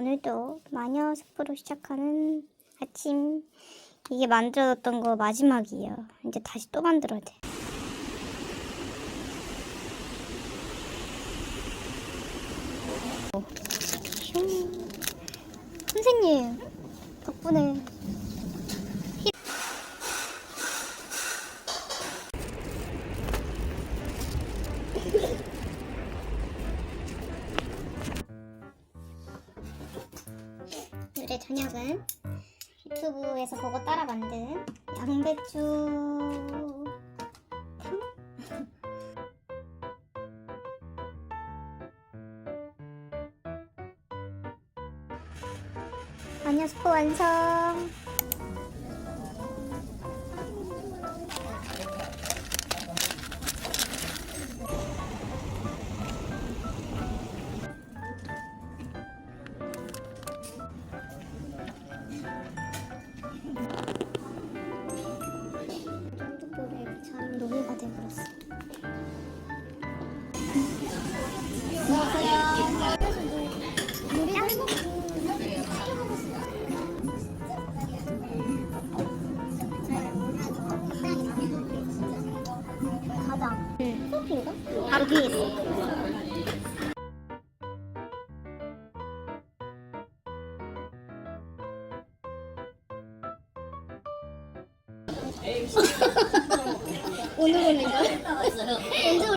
오늘도 마녀 숲으로 시작하는 아침. 이게 만들어뒀던 거 마지막이에요. 이제 다시 또 만들어야 돼. 유튜브에서 보고 따라 만든 양배추 탕? 마녀 스프 완성 뒤에 있어 오늘 오는 거? 언제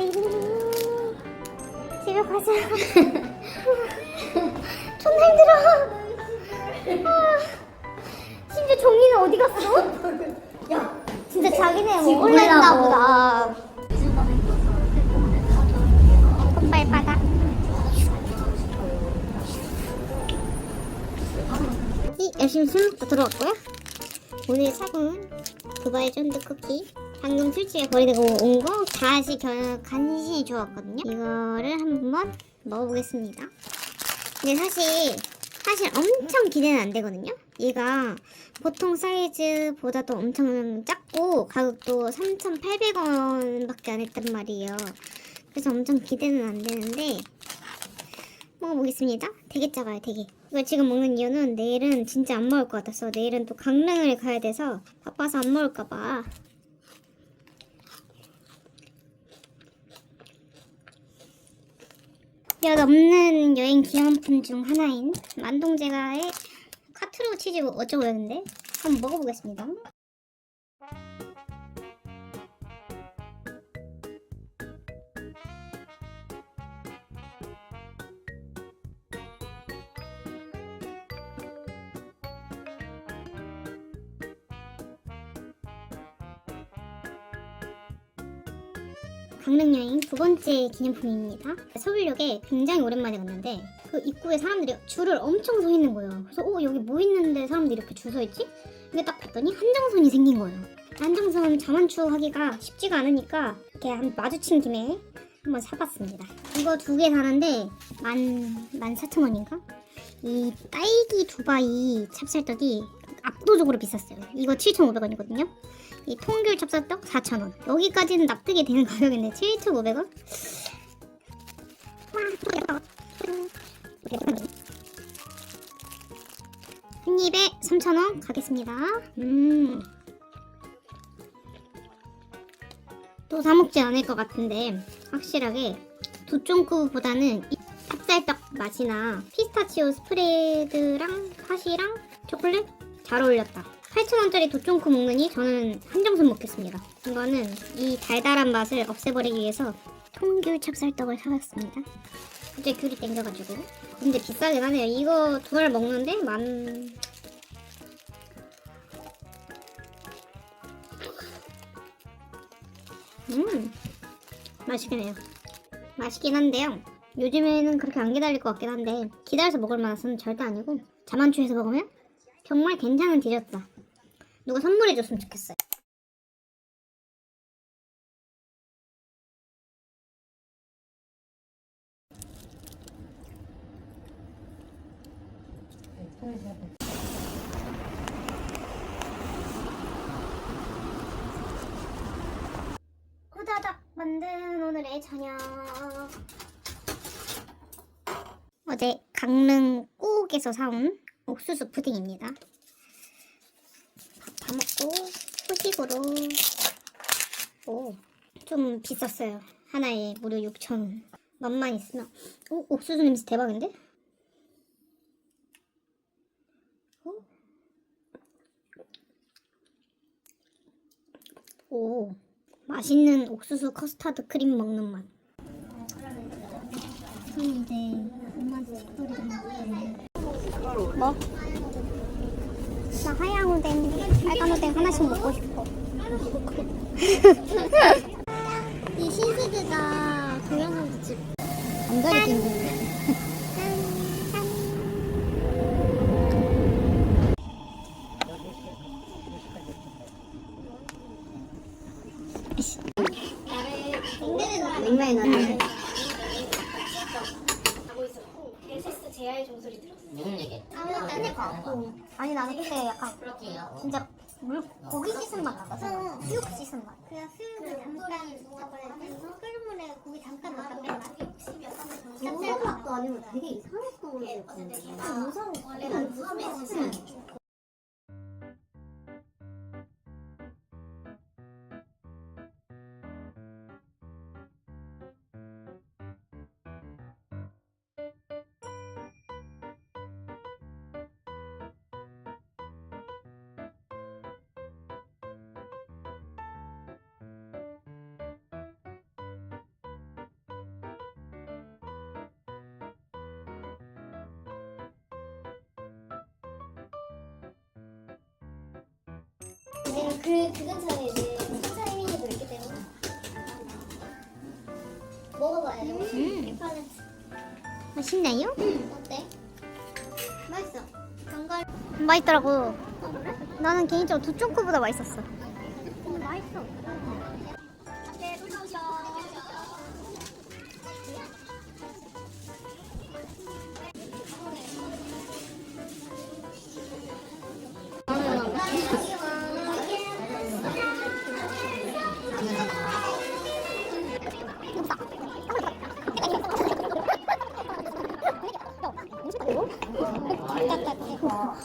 쌍까리 집에 가자. 존나 힘들어. 아, 심지어 종이는 어디 갔어? 야, 진짜 자기네 먹을래 했나 보다. 열심히 술 먹고 들어왔고요. 오늘 사본 두바이 쫀드 쿠키 방금 술집에 버리고 온 거 다시 결, 간신히 주웠거든요. 이거를 한번 먹어보겠습니다. 근데 사실 사실 엄청 기대는 안 되거든요. 얘가 보통 사이즈보다도 엄청 작고 가격도 3,800원밖에 안 했단 말이에요. 그래서 엄청 기대는 안 되는데 먹어보겠습니다. 되게 작아요, 되게. 이거 지금 먹는 이유는 내일은 진짜 안 먹을 것 같아서 내일은 또 강릉을 가야 돼서 바빠서 안 먹을까봐. 몇 없는 여행 기념품 중 하나인 만동제가의 카트로 치즈 어쩌고 했는데 한번 먹어보겠습니다. 강릉 여행 두 번째 기념품입니다. 서울역에 굉장히 오랜만에 갔는데 그 입구에 사람들이 줄을 엄청 서 있는 거예요. 그래서 어 여기 뭐 있는데 사람들이 이렇게 줄 서 있지? 근데 딱 봤더니 한정선이 생긴 거예요. 한정선 자만추 하기가 쉽지가 않으니까 이렇게 한 마주친 김에 한번 사봤습니다. 이거 두 개 사는데 만, 만 사천 원인가? 이 딸기 두바이 찹쌀떡이 압도적으로 비쌌어요. 이거 7,500원이거든요. 이 통귤 찹쌀떡 4,000원. 여기까지는 납득이 되는 가격인데 7,500원? 한 입에 3,000원 가겠습니다. 음. 또 사먹지 않을 것 같은데 확실하게 두쫑쿠보다는 이 찹쌀떡 맛이나 피스타치오 스프레드랑 팥이랑 초콜릿 잘 어울렸다. 8,000원짜리 도쫑쿠 먹느니 저는 한정선 먹겠습니다. 이거는 이 달달한 맛을 없애버리기 위해서 통귤 찹쌀떡을 사왔습니다. 갑자기 귤이 땡겨가지고. 근데 비싸긴 하네요. 이거 두 알 먹는데 만... 음, 맛있긴 해요. 맛있긴 한데요. 요즘에는 그렇게 안 기다릴 것 같긴 한데 기다려서 먹을 맛은 절대 아니고 자만추에서 먹으면 정말 괜찮은 디저트다. 누가 선물해줬으면 좋겠어요. 후다닥 만든 강릉 꾸옥에서 사온 옥수수 푸딩입니다. 먹고 후식으로 오, 좀 비쌌어요. 하나에 무려 6,000원. 맛만 있으면 오, 옥수수 냄새 대박인데? 오, 오 맛있는 옥수수 커스터드 크림 먹는 맛. 저는 이제 엄마한테 집돌이 좀 먹거든 나 하얀 오뎅, 빨간 오뎅 하나씩 먹고 싶어. 이 신세대가 동영상 집 감자리 낀데. 나네. 벨시스 제아의 종소리 들었어. 무슨 얘기? 아니 나는 그때 약간 그렇게요. 진짜 물 고기 씻은 맛 나거든. 수육 씻은 맛. 그냥 수육을 잠깐 넣어버려서 끓는 물에 고기 잠깐 넣었다 빼면 무슨 맛도 아니고 되게 이상했어. 무서워. 내가 그, 그 근처에 이제 sunshine 도 있기 때문에 먹어봐야 돼 음. 팔레트 맛있나요? 어때? 맛있어 견과류 맛있더라고. 어 그래? 나는 개인적으로 두 초코보다 맛있었어.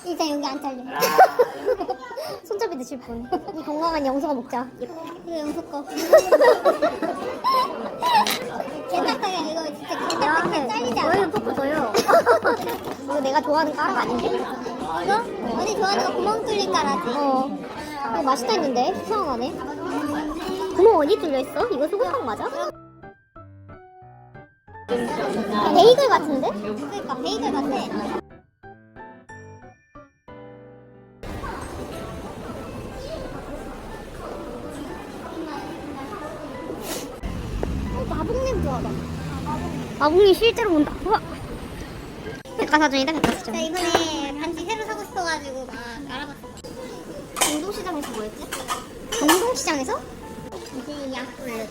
일단 여기 안 잘려. 손잡이 드실 분. 이 건강한 영수가 먹자. 이거 영수 거 개딱하게 이거 진짜 개딱하게 잘리지 않아? 저희는 포크 줘요. 이거 내가 좋아하는 까락 아닌데? 이거? 어디 좋아하는 거 구멍 뚫린 까라지 어. 이거 맛있다 했는데 수상하네. 구멍 어디 뚫려 있어? 이거 소금빵 맞아? 베이글 같은데? 그러니까 베이글 같아 마북님 좋아하다. 마북님 실제로 본다. 우와. 백과사전이다 나 백과사전. 이번에 반지 새로 사고 싶어가지고 막 알아봤어 공동시장에서 뭐였지? 공동시장에서? 이제 약불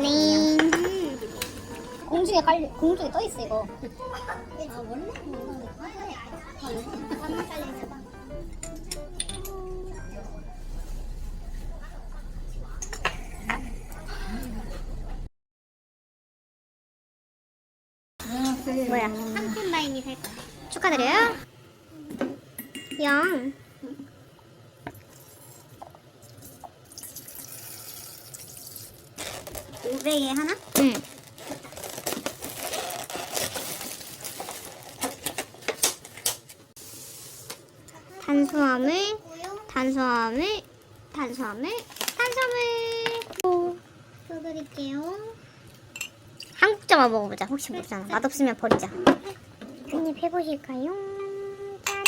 네. 공중에 깔려 공중에 떠 있어 이거. 아 원래 그거 한번 깔려 뭐야? 상품 라인이 살 거야 축하드려요. 영. 오백에 하나? 응. 탄수화물, 탄수화물, 탄수화물, 탄수화물. 오, 써드릴게요 한국자만 먹어보자. 혹시 모르잖아. 맛없으면 버리자. 한입 해보실까요? 짠.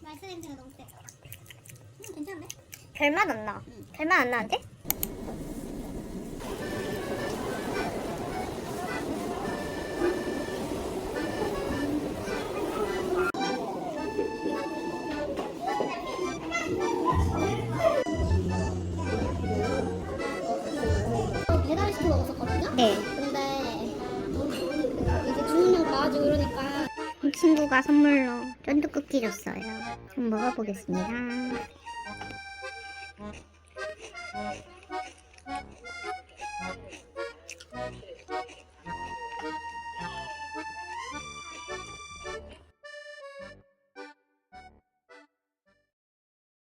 말스 냄새가 너무 세 음, 괜찮네 별맛 안 나. 별맛 안 나는데? 이러니까 친구가 선물로 쫀득쿠키 줬어요. 좀 먹어보겠습니다.